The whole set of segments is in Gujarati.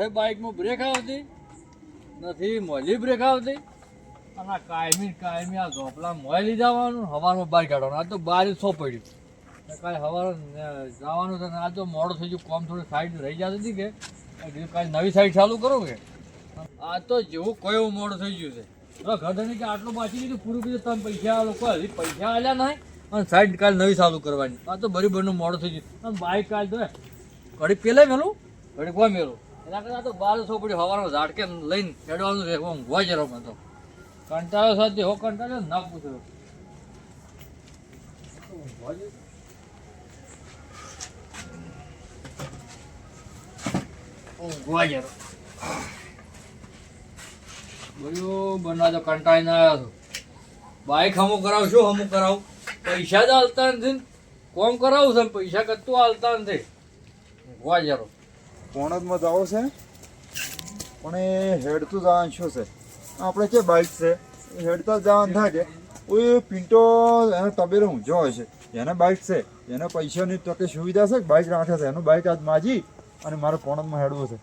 નથી બાઇકમાં બ્રેક આવતી? નથી મોલી બ્રેક આવતી? અને કાયમી કાયમી આ ઝોપલા મોય લઈ જવાનું, હવારમાં બહાર કાઢવાનું. આ તો બહાર જ સો પડ્યું. કાંઈ હવાર જવાનું છે આ તો મોડો થઈ ગયું. કોમ થોડી સાઈડ રહી જતી હતી કે? કાલે નવી સાઈડ ચાલુ કરો કે? આ તો જેવું કોઈ એવું મોડું થઈ ગયું છે. ઘરધણી કે આટલું બાકી દીધું પૂરું કીધું, તમે પૈસા લોકો હજી પૈસા આલ્યા નહીં. અને સાઈડ કાલ નવી ચાલુ કરવાની. આ તો બરીબરનું મોડું થઈ ગયું. અને બાઇક કાલ તો ઘડી પેલે મેલું ઘડી કોઈ મેલું. એના તો બાર સો પડી હવારમાં ઝાડકે લઈને હેડવાનું છે, હું ગોવા જરો મેં તો. કંટાળો સાથે હો કંટાળો ના પૂછો. ઊંઘવા જરો બધું બના તો કંટાળીને આવ્યો છું. બાઈક હમું કરાવું, શું હમું કરાવું? પૈસા જ હાલતા નથી. કોમ કરાવું છે પૈસા કરતું હાલતા નથી. ઊંઘવા જરો પોણદમાં જાવ છે. પણ એ હેડતું જવાનું શું છે? આપણે કે બાઇક છે હેડતા જવાનું થાય કે એ પિન્ટો એને તબેલો ઊંઝો હોય છે. એને બાઇક છે. એને પૈસાની તો કે સુવિધા છે? બાઇક રાખે છે. એનું બાઇક આજ માજી અને મારે પોણદમાં હેડવું છે.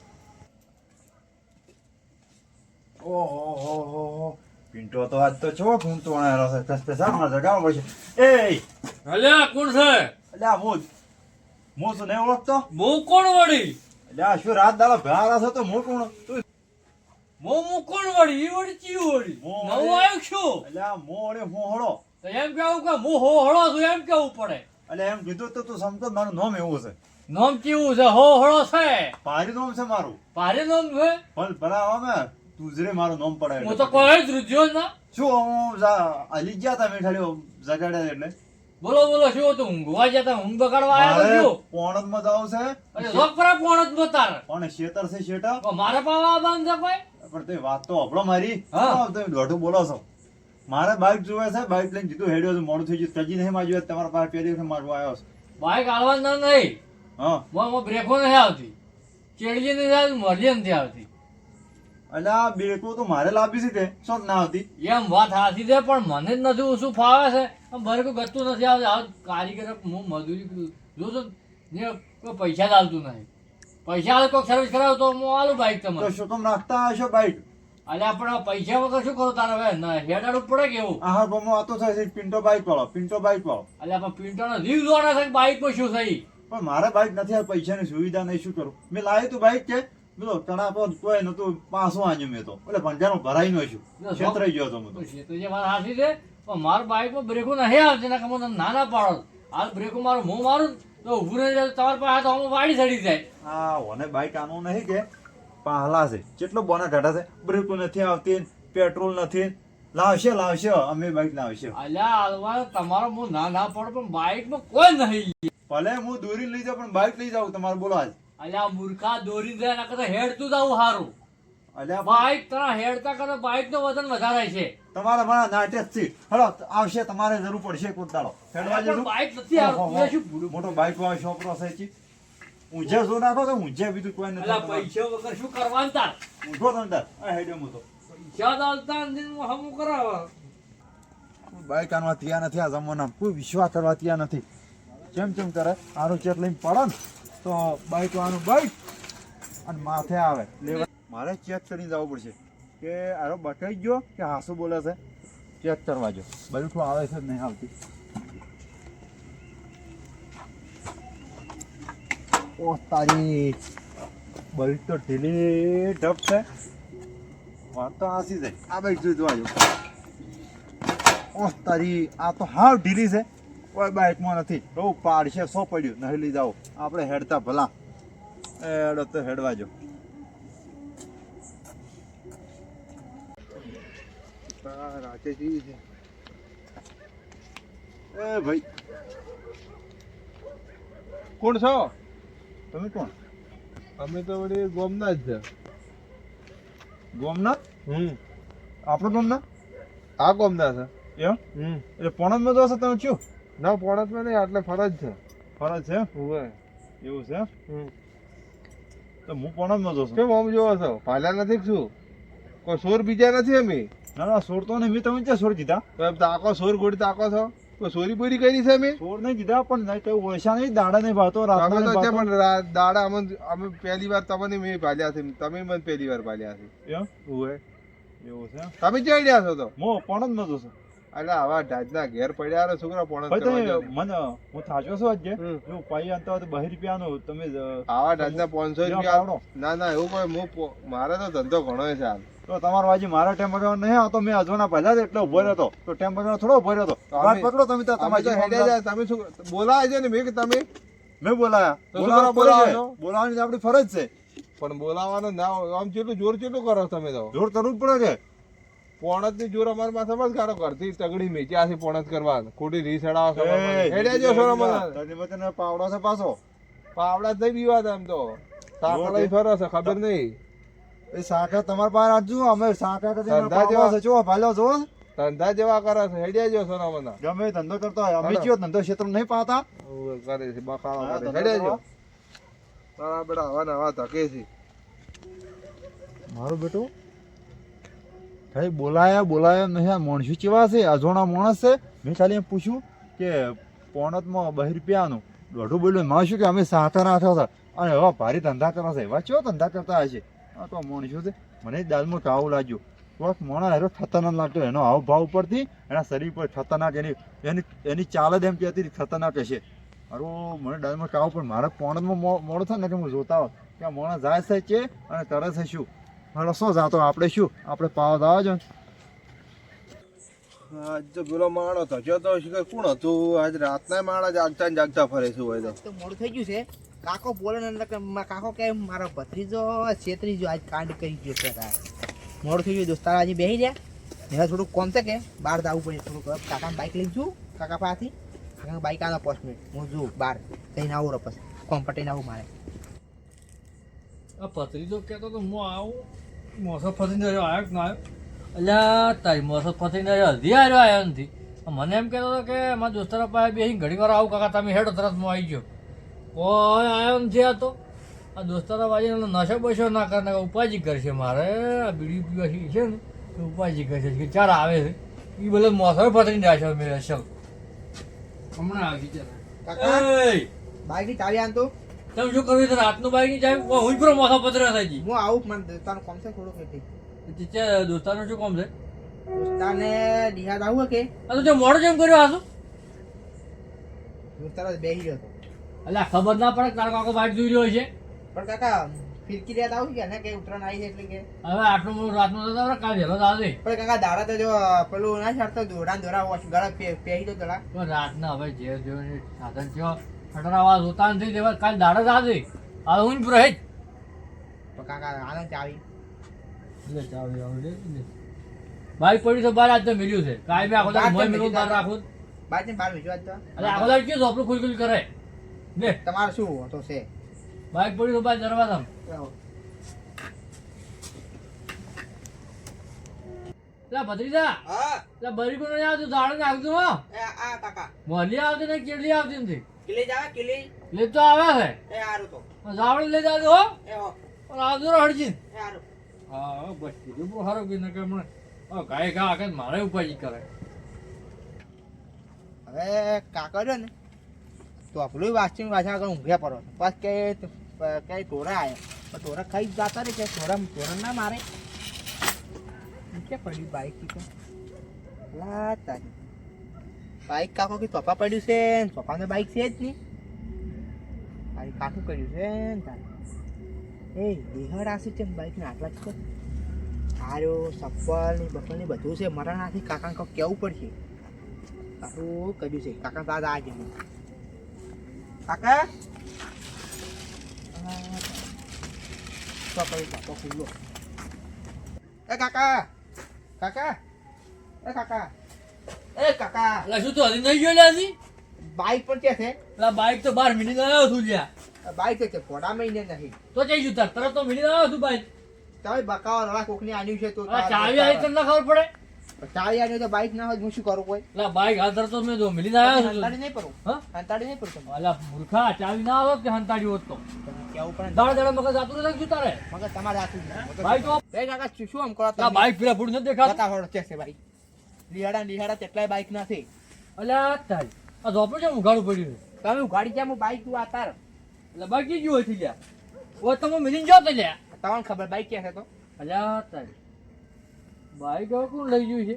ઓહો હો હો હો. પિન્ટો તો આજ તો છો ઘૂમતો તો છે કસ પેસા જગાવ પડશે. એ અલ્યા કોણ છે? અલ્યા હું હું શું નહીં ઓળખતો? હું કોણ વળી? શું રાત દાડા તો હું કોણ? તું વળી ઈ વળી. ચી વળી? નવું વળી. છું અલ્યા મો વડે હું તો એમ કેવું કે હું હો હળો છું એમ કેવું પડે? એટલે એમ કીધું તો તું સમજો મારું નામ એવું છે. નામ કેવું છે? હો હળો છે. પારી નામ છે મારું. પારી નામ છે? પણ ભલા હવે તું જરે મારું નામ પડાય. હું તો કોઈ જ રૂજ્યો ના. શું હું અલી ગયા તા મીઠાડીઓ જગાડ્યા એટલે? બોલો બોલો શું હતું? ઊંઘવા જતા ઊંઘ બગાડવા આવ્યો છું પોણદમાં જાવ છે. અરે લોકપરા પોણતમાં તાર. પણ શેતર છે શેટા મારે પાવા આવવાનું છે ભાઈ પણ તે વાત તો આપણો મારી. હા. તમે દોઢું બોલો છો. મારે બાઇક જોવે છે બાઇક લઈને જીતું હેડ્યો છે મોડું થઈ ગયું. તજી નહીં માજ્યું તમારા પાસે પહેલી વખત મારવા આવ્યો છે. બાઈક ના નહીં. હા. મો બ્રેકો નથી આવતી. ચેડજી નહીં આવતી મરજી નથી આવતી. અલ્યા બેકો તો મારે લાવી છે તે. શું ના આવતી. એમ વાત સાચી છે પણ મને જ નથી શું ફાવે છે. કોઈ ગતું નથી આવતું આ કારીગર હું મજૂરી જોશો ને કોઈ પૈસા ચાલતું નહીં. પૈસા કોઈ સર્વિસ કરાવ તો હું આલું બાઈક તમારે. શું તમે રાખતા હશો બાઇક અરે આપણે પૈસા વગર શું કરો તારે હવે? હેડાડું પડે કેવું આ હા ગમો આતો થાય છે પિન્ટો બાઇક વાળો પિન્ટો બાઇક વાળો. એટલે આપણે પિન્ટોનો રીવ જોવાના છે કે બાઈકમાં શું થઈ? પણ મારે બાઇક નથી આ પૈસાની સુવિધા નહીં શું કરું? મેં લાવ્યું તું બાઇક કે બોલો તણા પર કોઈ નતું પાછું આજ મેં તો. એટલે પંજાનું ભરાઈ નો છું છેતરાઈ ગયો તો હું તો. જે મારા હાથી છે પણ મારા બાઈકમાં બ્રેકો નહીં આવતી ના કમો ના ના પાડો હાલ બ્રેકો મારું હું મારું તો ઊભું રહી જાય તો તમારા પાસે તો હું વાડી ચડી જાય. હા ઓને બાઇક આનું નહીં કે પણ છે. કેટલો બોના ઢાઢા છે બ્રેકો નથી આવતી પેટ્રોલ નથી લાવશે લાવશે અમે બાઇક લાવશે. અલ્યા હાલવા તમારો હું ના ના પાડો પણ બાઈકમાં કોઈ નહીં ભલે હું દોરી લઈ જાઉં પણ બાઇક લઈ જાઉં તમારે બોલો આજ અલ્યા મૂર્ખા દોરી જાય ના કરતા હેડતું જાવું સારું બાઈક તરા હેડતા કરતા બાઈકનું વજન વધારે છે. તમારે મારા નાટકથી હળો આવશે તમારે જરૂર પડશે દાડો હેડવા જરૂર બાઇક બાઈક નથી આવતું. શું મોટો બાઇક વાળો છોકરો છે જી. ઊંઝે જો નાખો તો ઊંઝે બીજું કોઈ નથી અલા પૈસા વગર શું કરવાનું તાર? ઊંઘો તો અંદર. આ હેડ્યો તો. પૈસા દાલતા નથી હમું કરાવ. બાઇક આનવા તૈયાર નથી આ જમવાના કોઈ વિશ્વાસ કરવા તૈયાર નથી. જેમ કેમ કરે આનું ચેટ લઈને પડે ને તો બાઇક આનું બાઇક અને માથે આવે. લેવા મારે ચેક કરીને જવું પડશે. કે આરો બટાઈ ગયો કે હાસુ બોલે છે? ચેક કરવા જો. બલઠું આવે છે નહીં આવતી. ઓ તારી. બલ્ટ તો ઢીલી ઢપ છે. વાત તો હાસી છે આ બાઈક જોઈ જોવા જો ઓ તારી, આ તો હાવ ઢીલી છે. કોઈ બાઇકમાં નથી. બહુ પાડશે સો પડ્યું. નહીં લઈ જાઓ. આપણે હેડતા ભલા. હેડો તો હેડવા જો. રાતે જઈએ છે. એ ભાઈ. કોણ છો? તમે કોણ? અમે તો વળી ગોમના જ છે. ગોમના હમ. આપણો ગોમના આ ગોમના છે. એમ? હમ. એટલે પોણદમાં જો છો તમે છું ના પોણતમાં નહીં એટલે ફરજ છે. ફરજ છે હોય એવું છે? હમ. તો હું પોણદમાં જો છું કેમ આમ જોવો છો? પાલ્યા નથી શું? કોઈ સોર બીજા નથી અમે? ના ના છોડતો નહીં મેં તમે ક્યાં સોર તો તાકો સોર ગોળી તાકો છો. તો સોરી બોરી કરી છે અમે? સોર નહીં કીધા પણ નહીં કઈ ઓછા નહીં? દાડા નહીં ભાતો નહીં તો પણ દાડા અમે અમે પહેલી વાર તમને મેં પાલ્યા છે. તમે મને પહેલી વાર પાલ્યા છે. એમ? એવું છે? તમે ચડ્યા છો તો? મો પણ જ નતો છો. એટલે આવા ઢાજના ઘેર પડ્યા છોકરા જાય. મને હું થાચો છું આજે? હું પાઈ અંતર તો બહાર નો તમે આવા ઢાજના પાંચસો રૂપિયા. ના ના એવું કોઈ હું મારે તો ધંધો ઘણો છે હાલ તો તમારો આજે મારા ટેમ બગાડવાનો નહીં આવતો મેં અજવાના પહેલા જ એટલે ઊભો રહ્યો તો ટેમ બગાડવાનો થોડો ઊભો રહ્યો તો વાત પકડો તમે તો તમારી તમે શું બોલાય છે ને મેં કે તમે? મેં બોલાયા. બોલાવા છે. બોલાવવાનો? આપણી ફરજ છે. પણ બોલાવાનો ના આમ કેટલું જોર કેટલું કરો તમે તો. જોર કરવું જ પડે છે. પોણતની જોર અમારા માથામાં જ ગારો કરતી તગડી મેચ્યા છે પોણત કરવા. ખોટી રી અડાવો છો એ, અમારે. હેડ્યા જો. તને બધાને પાવડો છે પાછો. પાવડા નહીં પીવાતા એમ તો. સાંકળ લઈ ફરો છે ખબર નહીં. એ સાકર તમારા પાસે રાખજો. અમે સાકર કરી ધંધા જેવા- છો. જો છો. જો ધંધા જેવા કરે છે. હેડ્યા જો સોના મને ગમે ધંધો કરતો હોય. અમે કયો ધંધો ક્ષેત્ર નહીં પાતા કરે છે. બકાવા કરે હેડ્યા જો તારા બેટા હવા ને હવા ધકે છે. મારું બેટું ભાઈ બોલાયા બોલાયા નહીં. આ માણસો કેવા છે? અજોણા માણસ છે. મેં ખાલી એમ પૂછ્યું કે પોણતમાં બહી રૂપિયાનું. દોઢું બોલ્યું. માં શું કે અમે સાતા નાખ્યા હતા. અને એવા ભારી ધંધા કરવા છે. એવા ચેવા ધંધા કરતા હશે આ તો મોણશું છે. મને જ દાલમાં કાવું લાગ્યું. કોઈક મોણા હેરો ખતરનાક લાગતો એનો હાવ ભાવ ઉપરથી એના શરીર પર ખતરનાક એની એની એની ચાલ જ એમ કહેતી હતી ખતરનાક હશે. અરે મને દાલમાં કાવ પણ મારા પોણતમાં મોડો થાય ને કે હું જોતા હોત કે આ મોણા જાય છે છે અને કરે છે શું? મારો શું જાતો? આપણે શું? આપણે પાવ દાવા જો આજ તો પેલો માણો થયો તો કોણ હતું? આજ રાતના માણસ જાગતા ને જાગતા ફરે છે હોય તો. તો મોડું થઈ ગયું છે. કાકો બોલે ને કાકો કે મારો ભત્રીજો છેત્રીજો આજ કાંડ કરી ગયો છે તાર. મોડું થઈ ગયું, દોસ્તાર આજે બેસી ગયા હવે થોડુંક કોમ છે કે, બહાર જવું પડે, થોડુંક કાકા બાઇક લઈ જવું કાકા પાસેથી. કાકા બાઇક આનો પાંચ મિનિટ હું જઉં બહાર જઈને આવું રપસ કોમ પટીને આવું મારે. આ કહેતો તો હું આવું. મોસો ફસીને આવ્યો કે ના આવ્યો? અલ્યા, તારી મોસો ફસીને હજી આવ્યો આવ્યો નથી. મને એમ કહેતો હતો કે, મારા દોસ્તાર પાસે બેસી ઘણી વાર આવું, કાકા, તમે હેડો તરત હું આવી ગયો. કોઈ આવ્યો નથી આ તો. આ દોસ્તારા બાજી નશો બશો ના કરે ને ઉપાજી કરશે મારે. આ બીડી પીવાથી છે ને તો ઉપાજી કરશે. કે ચાર આવે છે. એ ભલે મોસર પથરી છે મેં અસલ હમણાં આવી કાકા બાઈક બાઇકની ચાવી આનતો તમે શું કર્યું રાતનું બાઈકની ચાવી હું જ પૂરો મોસો થઈ ગઈ હું આવું મને દોસ્તારનું કોમ છે થોડુંક એટલે. ચીચે દોસ્તારનું શું કોમ છે? દોસ્તાને દિહાદ આવું કે આ તો મોડો જેમ કર્યો હાસુ. દોસ્તાર જ બેસી ગયો હતો. એટલે ખબર ના પડે તારો કાકો બાઈક જોઈ રહ્યો છે. પણ કાકા ફિરકી યાદ આવું કે ને કે ઉત્તરાયણ આવી છે એટલે કે? હવે આટલું મોડું રાતનું તો તારે કાલ વહેલો તો પણ કાકા દાડા તો જો પેલું ના છાડતો દોડા દોરા વોશ ગળા પહેરી દો ગળા તો રાતના હવે જે જો સાધન થયો ખટરાવા જોતા નથી તેવા કાલ દાડા જ આવજે હવે હું જ તો કાકા આનંદ ચાવી. એટલે ચાવી આવડે. બાઈક પડી તો બાર આજ તો મિલ્યું છે. કાંઈ મેં આખો દાડો મોય મિલું બહાર રાખું. બાર ને બાર આજ તો. એટલે આખો દાડો કેવું આપણું ખુલ ખુલ કરે? લે. તમારે શું હતો છે? બાઈક પડી તો બાર દરવાજા લા ભત્રીજા. હા. લા બરી પણ નહીં આવતું ઝાડ નાખતું હો. આ કાકા. મોલી આવતી ને કેટલી આવતી નથી કિલે જાવે કિલે લે તો આવે છે. એ હારું તો. ઝાડ લઈ જાજો હો. એ હો. પણ આવજો રો એ હારું. હા બસ કીધું બહુ સારું કીધું કે હમણાં હા ગાય ગા કે મારે ઉપાજી કરે. હવે કાકા ને તો આપણું વાંચી વાંચા આગળ ઊંઘ્યા પડો બસ કે કે ટોરા આવ્યા પણ ટોરા ખાઈ જતા રે કે ટોરા ટોરા ના મારે. કે પડ્યું બાઈક તો. લા તારી બાઈક કાકો કે ચોપા પડ્યું છે ચોપાને બાઈક છે જ નહીં. તારી કાકું કર્યું છે તારે. એ દેહડ આશે છે બાઈકને આટલા જ આરો સફળ ને બફળ ને બધું છે. મરણ આથી કાકા કંઈક કેવું પડશે? કાકું કર્યું છે. કાકા દાદા આજે કાકા એ કાકા કાકા એ કાકા એ કાકા એટલે શું તો હજી નહીં ગયો લ્યા હજી બાઈક પણ કે છે લા બાઈક તો બાર મિનિટ આવ્યો છું જ્યાં બાઈક છે ફોડા મહિને નહીં તો જઈ જુ તાર તરત તો મિનિટ આવ્યો છું બાઈક તમે બકાવા રવા કોકની આની છે તો ચાવી આવી તમને ખબર પડે આન્યું તો બાઈક ના હોય હું શું કરું કોઈ? એટલે બાઈક હાલ તો મેં જો મિનિટ આવ્યો છું. હંતાડી નહીં પડું. હા? હંતાડી નહીં પરું અલા મૂર્ખા ચાવી ના આવે કે હંતાડી હોત તો? કેવું પણ દાડા દાડા મગજ જાતું નથી શું તારે. મગજ તમારે હાથું ભાઈ તો એ કાકા શું શું આમ કરો એટલે બાઈક પીરા ફૂડ નથી દેખાતું? બતાવો છે છે બાઈક લિહાડા લિહાડા તેટલાય બાઈક નથી. અલા તારી. આ ઝોપડું છે ઉઘાડું પડ્યું તમે ઉઘાડી ક્યાં હું બાઈક તું આતાર એટલે બાકી ગયું હોય લ્યા ઓ તમે મિલીને જો તો લ્યા. તમને ખબર બાઈક ક્યાં છે તો? અલા તારી. બાઈક હવે કોણ લઈ ગયું છે?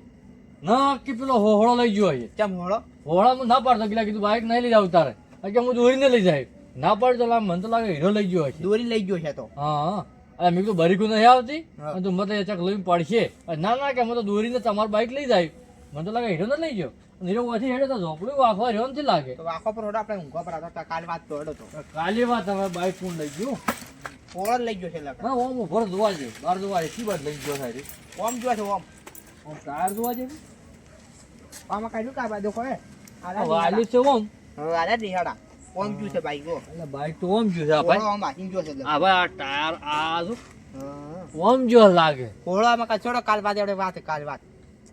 ના કે પેલો હોહળો લઈ ગયો છે. ચમ હોળો? હું ના પાડતો કે કીધું બાઈક નહીં લઈ જાવ તારે. કે હું દોરીને લઈ જાય? ના પાડતો લા મને તો લાગે હીરો લઈ ગયો છે દોરી લઈ ગયો છે તો. હા અરે મેં કીધું બરીકુ નહીં આવતી. અને તું મત ચક લઈને પડશે. ના ના કે હું તો દોરીને તમારું બાઈક લઈ જાય. મને તો લાગે હીરો ન લઈ ગયો. હીરો ઓછી હેડે તો ઝોપડું વાંખવા રહ્યો નથી લાગે. તો આખો પર હોડો આપણે ઊંઘવા પર આવતા કાલે વાત તો હેડો તો. કાલે વાત હવે બાઈક કોણ લઈ ગયું? હોળો લઈ ગયો છે લગન ના ઓમ ઊભો જોવા છે બાર જોવા છે શી વાત લઈ ગયો થાય રે? ઓમ જોવા છે ઓમ. ઓમ તાર જોવા છે આમાં કાઢ્યું કા બાજુ ખોએ વાલી છે ઓમ. આલા દેહાડા. ઓમ જો છે બાઈક ઓ. એટલે બાઈક તો ઓમ ગયું છે ભાઈ. ઓમ આખી જો છે. આ ભાઈ આ ટાયર આ જો ઓમ જો લાગે. હોળો આમાં કાંઈ છોડો કાલ આપણે વાત કાલ વાત.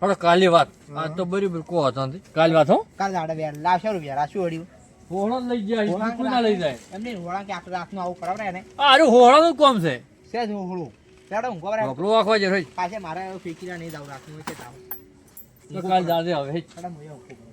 હવે કાલી વાત. આ તો બરાબર કો હતો કાલે વાત હો. કાલ આડે લાવશે રૂપિયા રાશું વળ્યું હોળો લઈ જાય હોળા કોઈ ના લઈ જાય. એમની હોળા કે આખું રાતનું આવું કરાવડે ને અરે હોળાનું કોમ છે. સેજ હોળું. ચાલો હું ઢોકળું વાંખવા છે ભાઈ પાછે મારે ફેંકીને નહીં જાવ રાતનું છે તાવ કાલ જાજે હવે. ચાલો હું.